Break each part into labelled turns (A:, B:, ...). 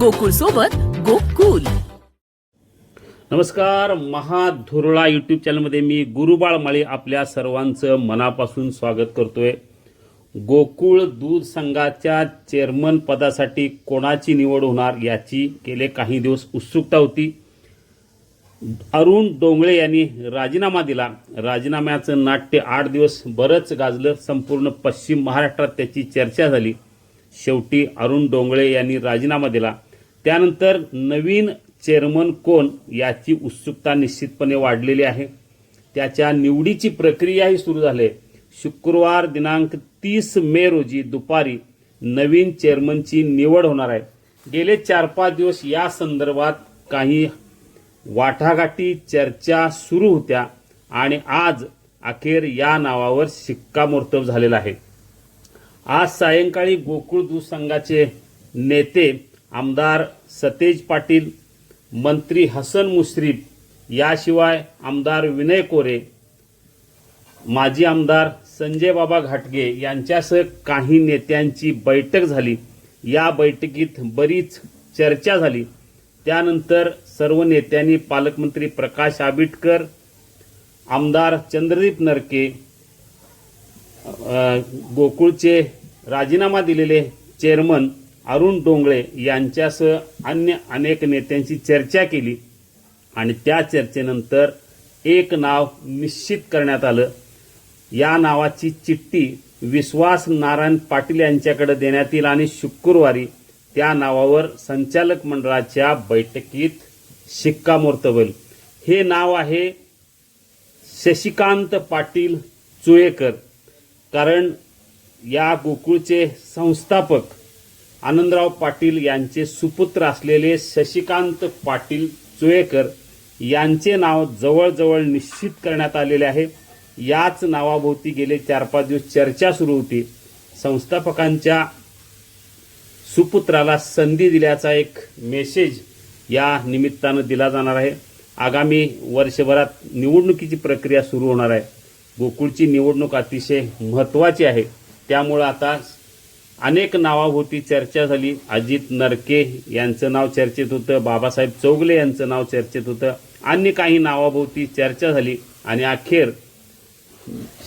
A: गोकुळ सोबत गोकुल.
B: नमस्कार महाधुरळा यूट्यूब चॅनलमध्ये मी गुरुबाळ माळी आपल्या सर्वांचं मनापासून स्वागत करतोय. गोकुळ दूध संघाच्या चेअरमन पदासाठी कोणाची निवड होणार याची गेले काही दिवस उत्सुकता होती. अरुण डोंगळे यांनी राजीनामा दिला. राजीनाम्याचं नाट्य आठ दिवस बरंच गाजलं. संपूर्ण पश्चिम महाराष्ट्रात त्याची चर्चा झाली. शेवटी अरुण डोंगळे यांनी राजीनामा दिला. त्यानंतर नवीन चेअरमन कोण याची उत्सुकता निश्चितपणे वाढलेली आहे. त्याच्या निवडीची प्रक्रियाही सुरू झाली आहे. शुक्रवार दिनांक तीस मे रोजी दुपारी नवीन चेअरमनची निवड होणार आहे. गेले चार पाच दिवस या संदर्भात काही वाटाघाटी चर्चा सुरू होत्या आणि आज अखेर या नावावर शिक्कामोर्तब झालेला आहे. आज सायंकाळी गोकुळ दूध संघाचे नेते आमदार सतेज पाटील मंत्री हसन मुश्रीफ याशिवाय आमदार विनय कोरे माजी आमदार संजय बाबा घाटगे यांच्यासह काही नेत्यांची बैठक झाली. या बैठकीत बरीच चर्चा झाली. त्यानंतर सर्व नेत्यांनी पालकमंत्री प्रकाश आबिटकर आमदार चंद्रदीप नरके गोकुळचे राजीनामा दिलेले चेअरमन अरुण डोंगळे यांच्यासह अन्य अनेक नेत्यांची चर्चा केली आणि त्या चर्चेनंतर एक नाव निश्चित करण्यात आलं. या नावाची चिठ्ठी विश्वास नारायण पाटील यांच्याकडे देण्यात येईल आणि शुक्रवारी त्या नावावर संचालक मंडळाच्या बैठकीत शिक्कामोर्तब होईल हे नाव आहे शशिकांत पाटील चुळेकर कारण या गोकुळचे संस्थापक आनंदराव पाटील यांचे सुपुत्र असलेले शशिकांत पाटील चुळेकर यांचे नाव जवळजवळ निश्चित करण्यात आलेले आहे. याच नावाभोवती गेले चार पाच दिवस चर्चा सुरू होती. संस्थापकांच्या सुपुत्राला संधी दिल्याचा एक मेसेज या निमित्तानं दिला जाणार आहे. आगामी वर्षभरात निवडणुकीची प्रक्रिया सुरू होणार आहे. गोकुळची निवडणूक अतिशय महत्त्वाची आहे. त्यामुळं आता अनेक नावाभोवती चर्चा झाली. अजित नरके यांचं नाव चर्चेत होतं. बाबासाहेब चौगले यांचं नाव चर्चेत होतं. अन्य काही नावाभोवती चर्चा झाली. आणि अखेर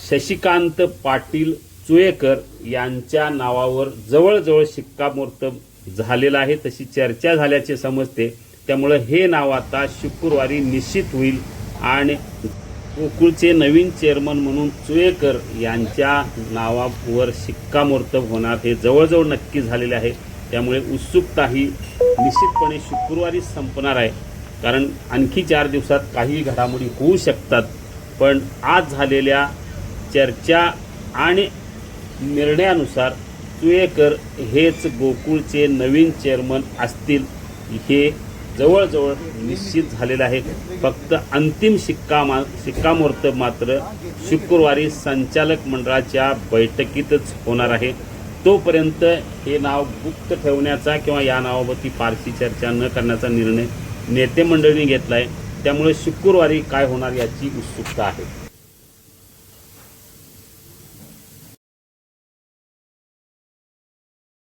B: शशिकांत पाटील चुयेकर यांच्या नावावर जवळजवळ शिक्कामोर्तब झालेलं आहे. तशी चर्चा झाल्याचे समजते. त्यामुळं हे नाव आता शुक्रवारी निश्चित होईल आणि गोकुळचे नवीन चेअरमन म्हणून चुळेकर यांच्या नावावर शिक्कामोर्तब होणार हे जवळजवळ नक्की झालेले आहे. त्यामुळे उत्सुकता ही निश्चितपणे शुक्रवारी संपणार आहे. कारण आणखी चार दिवसात काही घडामोडी होऊ शकतात. पण आज झालेल्या चर्चा आणि निर्णयानुसार तुळेकर हेच गोकुळचे नवीन चेअरमन असतील हे जवळजवळ निश्चित झालेलं आहे. फक्त अंतिम शिक्का मा शिक्कामोर्तब मात्र शुक्रवारी संचालक मंडळाच्या बैठकीतच होणार आहे. तोपर्यंत हे नाव गुप्त ठेवण्याचा किंवा या नावावरती फारशी चर्चा न करण्याचा निर्णय नेते मंडळीने घेतला आहे त्यामुळे शुक्रवारी काय होणार याची उत्सुकता आहे.